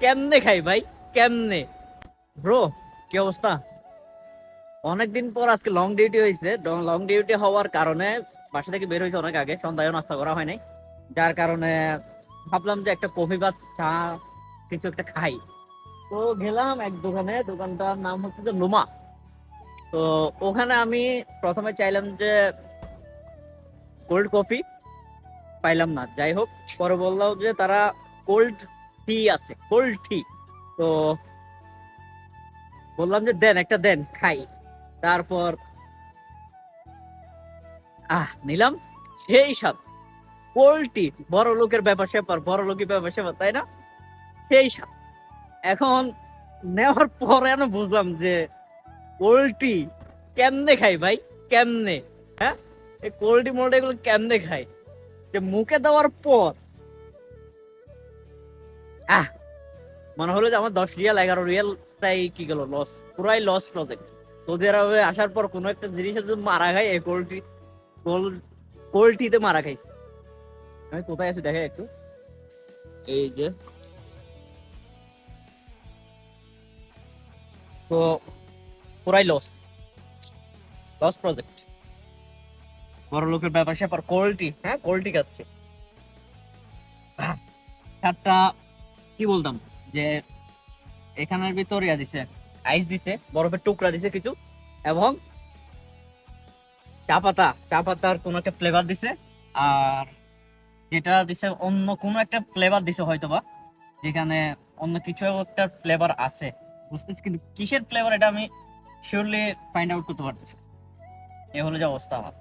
কেমনে খাই ভাই? কেমনে? ব্রো কি অবস্থা? অনেকদিন পর আজকে লং ডিউটি হয়েছে লং ডিউটি হওয়ার কারণে বাসা থেকে বের হয়েছে অনেক আগে। সন্ধ্যায় নাস্তা করা হয় নাই। যার কারণে ভাবলাম যে একটা কফি বা চা কিছু একটা খাই। তো গেলাম এক দোকানে। দোকানটার নাম হচ্ছে যে লোমা তো ওখানে আমি প্রথমে চাইলাম যে কোল্ড কফি পাইলাম না। যাই হোক, পরে বললাম যে তারা কোল্ড টি আছে কোল্ড টি তো বললাম যে দেন, একটা দেন, খাই। তারপর, আহ, নিলাম। সেই বড় লোকের ব্যাপার স্যাপার, বড় লোকের ব্যাপার স্যাপার, তাই না? সেই স্বাদ। এখন নেওয়ার পরে আমি বুঝলাম যে কোল্ড কেমনে খাই ভাই? কেমনে? হ্যাঁ? এই টি মোল্ড এগুলো কেমনে খাই? যে মুখে দেওয়ার পর আহ মনে হলো যে আমার দশ রিয়াল এগারো রিয়াল তাই কি গেল লস পুরাই লস প্রজেক্ট সৌদি আরবে আসার পর কোনো একটা জিনিসের যদি মারা খাই এই কোল্ডটি কোল্ড কোল্ডটিতে মারা খাইছি। আমি কোথায় আছি দেখে একটু। এই যে। তো পুরাই লস লস প্রজেক্ট বড় লোকের ব্যাপার স্যাপার কোয়ালিটি হ্যাঁ কোয়ালিটি খাচ্ছে। একটা কি বলতাম? যে এখানের ভিতর ইয়া দিছে আইস দিছে, বরফের টুকরা দিছে কিছু, এবং চা পাতা, চা পাতার কোন একটা ফ্লেভার দিছে, আর যেটা দিছে অন্য কোনো একটা ফ্লেভার দিছে হয়তোবা, যেখানে অন্য কিছু একটা ফ্লেভার আছে। বুঝতেছি, কিন্তু কিসের ফ্লেভার এটা আমি শিওরলি ফাইন্ড আউট করতে পারতেছি এ হলো যে অবস্থা আমার।